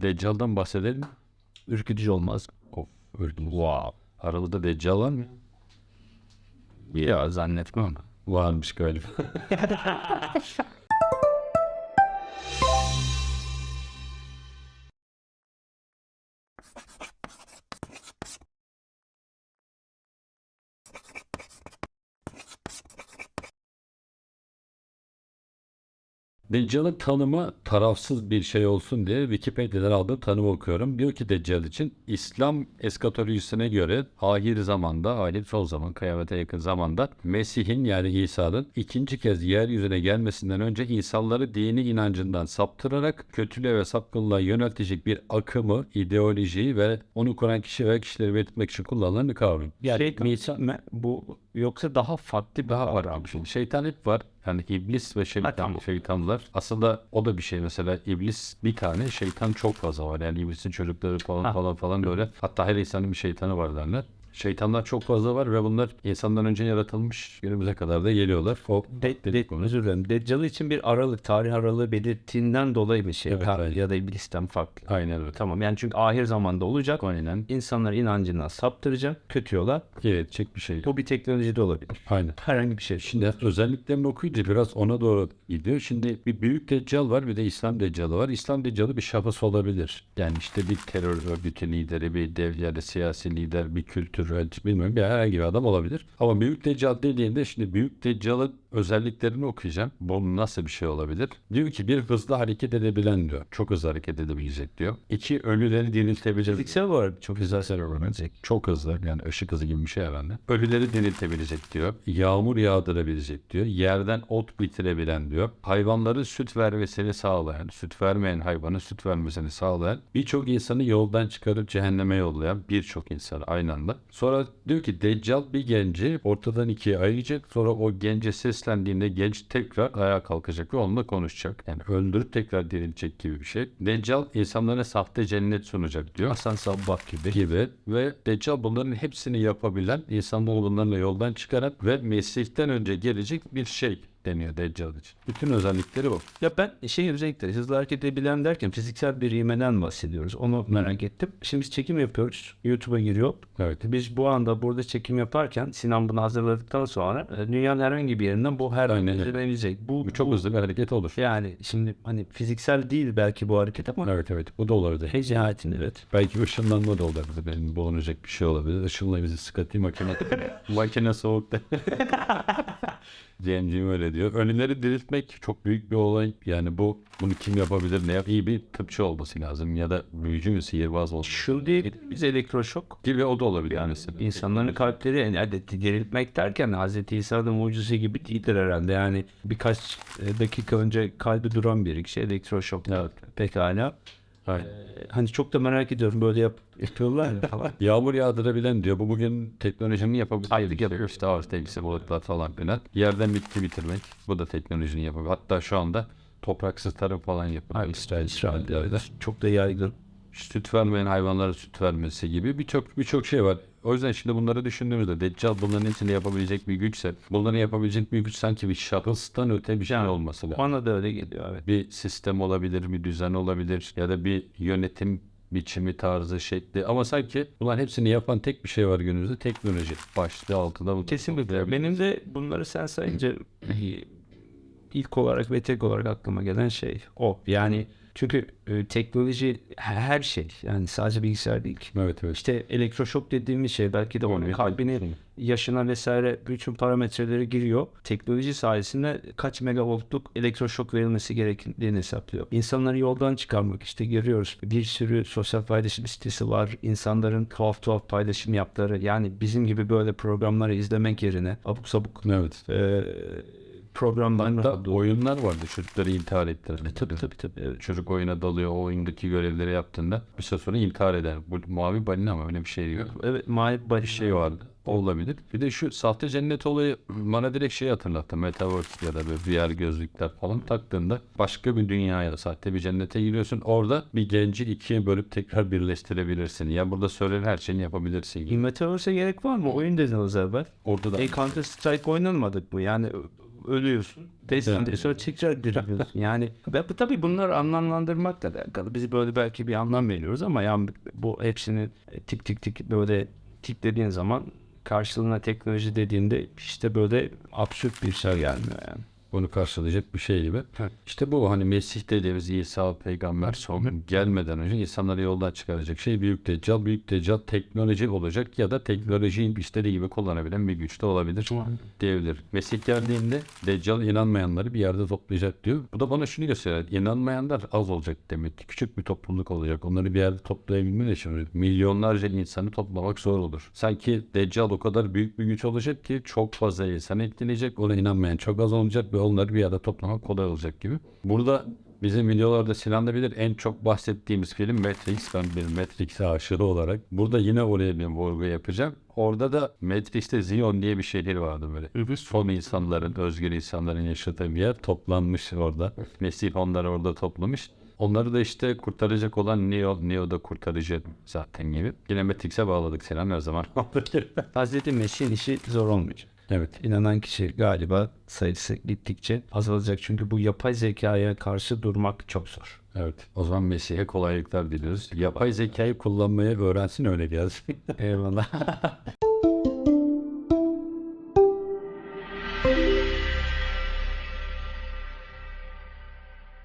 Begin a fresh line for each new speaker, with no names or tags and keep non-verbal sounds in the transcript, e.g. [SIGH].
Deccal'dan bahsedelim?
Ürkütücü olmaz.
Of, ürkünç.
Wow.
Aralıkta Deccal var mı?
Ya zannetmem.
Varmış galiba. [LAUGHS] Deccal'ın tanımı tarafsız bir şey olsun diye Wikipedia'dan aldığım tanımı okuyorum. Diyor ki Deccal için İslam eskatolojisine göre ahir zamanda, ahir son zaman, kıyamete yakın zamanda Mesih'in yani İsa'nın ikinci kez yeryüzüne gelmesinden önce insanları dini inancından saptırarak kötülüğe ve sapkınlığa yöneltecek bir akımı, ideolojiyi ve onu kuran kişi ve kişileri belirtmek için kullanılan bir kavram.
Yani şey, bu yoksa daha farklı bir
Daha var abi. Şimdi şeytanlık var. Yani iblis ve şeytan, şeytanlar. Aslında o da bir şey mesela iblis bir tane şeytan çok fazla var. Yani iblisin çocukları falan
Ha.
falan falan böyle. Hatta her insanın bir şeytanı var derler. Şeytanlar çok fazla var ve bunlar insandan önce yaratılmış günümüze kadar da geliyorlar. O
De, de,
dedik onu.
özür dilerim. Deccal için bir aralık, tarih aralığı belirttiğinden dolayı bir şey.
Evet, evet.
Ya da iblisten farklı.
Aynen öyle.
Tamam yani çünkü ahir zamanda olacak.
Aynen.
İnsanları inancından saptıracak, kötü yola.
Gelecek bir şey.
Bu bir teknoloji de olabilir.
Aynen.
Herhangi bir şey.
Şimdi özelliklerini okuyunca biraz ona doğru gidiyor. Şimdi bir büyük deccal var bir de İslam deccalı var. İslam deccalı bir şahıs olabilir. Yani işte bir terör örgütü lideri, bir dev ya da siyasi lider, bir kültür örgütü bilmiyorum bir herhangi bir adam olabilir. Ama büyük deccal dediğinde şimdi büyük deccalın özelliklerini okuyacağım. Bu nasıl bir şey olabilir? Diyor ki bir hızlı hareket edebilen diyor. Çok hızlı hareket edebilecek diyor. İki ölüleri diriltebilecek.
Fiziksel olarak çok
Fiziksel Çok hızlı yani ışık hızı gibi bir şey herhalde. Ölüleri diriltebilecek diyor. Yağmur yağdırabilecek diyor. Yerden ot bitirebilen diyor. Hayvanların süt vermesini sağlayan, süt vermeyen hayvanın süt vermesini sağlayan, birçok insanı yoldan çıkarıp cehenneme yollayan birçok insan aynı anda. Sonra diyor ki Deccal bir genci ortadan ikiye ayıracak. Sonra o gence seslendiğinde genç tekrar ayağa kalkacak ve onunla konuşacak. Yani öldürüp tekrar dirilecek gibi bir şey. Deccal insanlara sahte cennet sunacak diyor
Hasan Sabbah gibi.
gibi ve Deccal bunların hepsini yapabilen, insanları bunlarla yoldan çıkaran ve Mesih'ten önce gelecek bir şey deniyor Deccal için. Bütün özellikleri bu.
Ya ben şey özellikle hızlı hareket edebilen derken fiziksel bir ivmeden bahsediyoruz. Onu merak ettim. Şimdi biz çekim yapıyoruz. YouTube'a giriyor.
Evet.
Biz bu anda burada çekim yaparken Sinan bunu hazırladıktan sonra e, dünyanın herhangi bir yerinden bu her an
öyle.
izlenebilecek. Bu,
Bu çok
bu-
hızlı bir hareket olur.
Yani şimdi hani fiziksel değil belki bu hareket ama
Evet evet. Bu da olabilir.
şey cihayetin evet.
Belki ışınlanma da olabilir. Benim bulunacak bir şey olabilir. Işınla bizi sıkatayım makine. [LAUGHS] makine soğukta. [LAUGHS] Cemciğim öyle diyor. Ölüleri diriltmek çok büyük bir olay. Yani bu bunu kim yapabilir? Ne yap? İyi bir tıpçı olması lazım ya da büyücü mü sihirbaz olması
değil biz elektroşok
gibi o da olabilir yani.
İnsanların kalpleri yani diriltmek derken Hz. İsa'da mucize gibi değildir herhalde. Yani birkaç e, dakika önce kalbi duran bir kişi elektroşok.
Evet.
Pekala.
Aynen.
E, Hani çok da merak ediyorum böyle yap yapıyorlar ya falan. [LAUGHS]
Yağmur yağdırabilen diyor. Bu bugün teknolojinin yapabildiği Aylık yapıyor. İşte ağır tehlikesi bulutlar falan filan. Yerden bitki bitirmek. Bu da teknolojinin yapabildiği. Hatta şu anda topraksız tarım falan yapıyor.
İsrail, İsrail'de öyle. Çok da yaygın.
Süt vermeyen hayvanlara süt vermesi gibi birçok birçok şey var. O yüzden şimdi bunları düşündüğümüzde Deccal bunların hepsini yapabilecek bir güçse bunları yapabilecek bir güç sanki bir şahıstan öte bir şey olması lazım.
Bana da öyle geliyor evet.
Bir sistem olabilir, bir düzen olabilir ya da bir yönetim biçimi tarzı şekli ama sanki bunların hepsini yapan tek bir şey var günümüzde teknoloji başlığı altında bu.
Kesinlikle. Benim de bunları sen sayınca [CLEARS THROAT] ilk olarak ve tek olarak aklıma gelen şey o. Yani çünkü e, teknoloji her şey. Yani sadece bilgisayar değil. ki.
Evet evet.
İşte elektroşok dediğimiz şey belki de onun kalbini, yaşına vesaire bütün parametreleri giriyor. Teknoloji sayesinde kaç megavoltluk elektroşok verilmesi gerektiğini hesaplıyor. İnsanları yoldan çıkarmak işte görüyoruz. Bir sürü sosyal paylaşım sitesi var. İnsanların tuhaf tuhaf paylaşım yaptıkları yani bizim gibi böyle programları izlemek yerine abuk sabuk
Evet.
e, programlar
Hatta oyunlar vardı çocukları intihar ettiren.
tabii tabii tabii. Evet.
Çocuk oyuna dalıyor, o oyundaki görevleri yaptığında bir süre sonra intihar eder. Bu mavi balina ama öyle bir şey diyor.
Evet, mavi barış
şey vardı. O olabilir. Bir de şu sahte cennet olayı bana direkt şey hatırlattı. Metaverse ya da böyle VR gözlükler falan taktığında başka bir dünyaya, sahte bir cennete giriyorsun. Orada bir genci ikiye bölüp tekrar birleştirebilirsin. Ya burada söylenen her şeyini yapabilirsin. gibi.
Metaverse'e gerek var mı? Oyun dediniz evvel.
Orada da
E Counter Strike oynanmadık mı? Yani ölüyorsun. 5 saniye sonra tekrar diriliyorsun. Yani ve bu tabii bunları anlamlandırmakla alakalı. Biz böyle belki bir anlam veriyoruz ama yani bu hepsini tik tik tik böyle tiklediğin zaman karşılığına teknoloji dediğinde işte böyle absürt bir şey gelmiyor yani.
Bunu karşılayacak bir şey gibi.
Evet.
İşte bu hani Mesih dediğimiz İsa peygamber son gelmeden önce insanları yoldan çıkaracak şey büyük deccal. Büyük deccal teknolojik olacak ya da teknolojiyi istediği gibi kullanabilen bir güç de olabilir diyebilir. Mesih geldiğinde deccal inanmayanları bir yerde toplayacak diyor. Bu da bana şunu gösteriyor. İnanmayanlar az olacak demek ki. Küçük bir topluluk olacak. Onları bir yerde toplayabilmen için milyonlarca insanı toplamak zor olur. Sanki deccal o kadar büyük bir güç olacak ki çok fazla insan etkileyecek. Ona inanmayan çok az olacak ve onları bir yerde toplamak kolay olacak gibi. Burada Bizim videolarda Sinan da bilir en çok bahsettiğimiz film Matrix. Ben bir Matrix'e aşırı olarak. Burada yine oraya bir vurgu yapacağım. Orada da Matrix'te Zion diye bir şehir vardı böyle. Son insanların, özgür insanların yaşadığı bir yer toplanmış orada. Mesih onları orada toplamış. Onları da işte kurtaracak olan Neo, Neo da kurtarıcı zaten gibi. Yine Matrix'e bağladık Sinan her zaman. [LAUGHS]
Hazreti Mesih'in işi zor olmayacak.
Evet.
İnanan kişi galiba sayısı gittikçe azalacak. Çünkü bu yapay zekaya karşı durmak çok zor.
Evet. O zaman Mesih'e kolaylıklar diliyoruz. Yapay zekayı kullanmayı öğrensin öyle gelsin.
Eyvallah. [LAUGHS]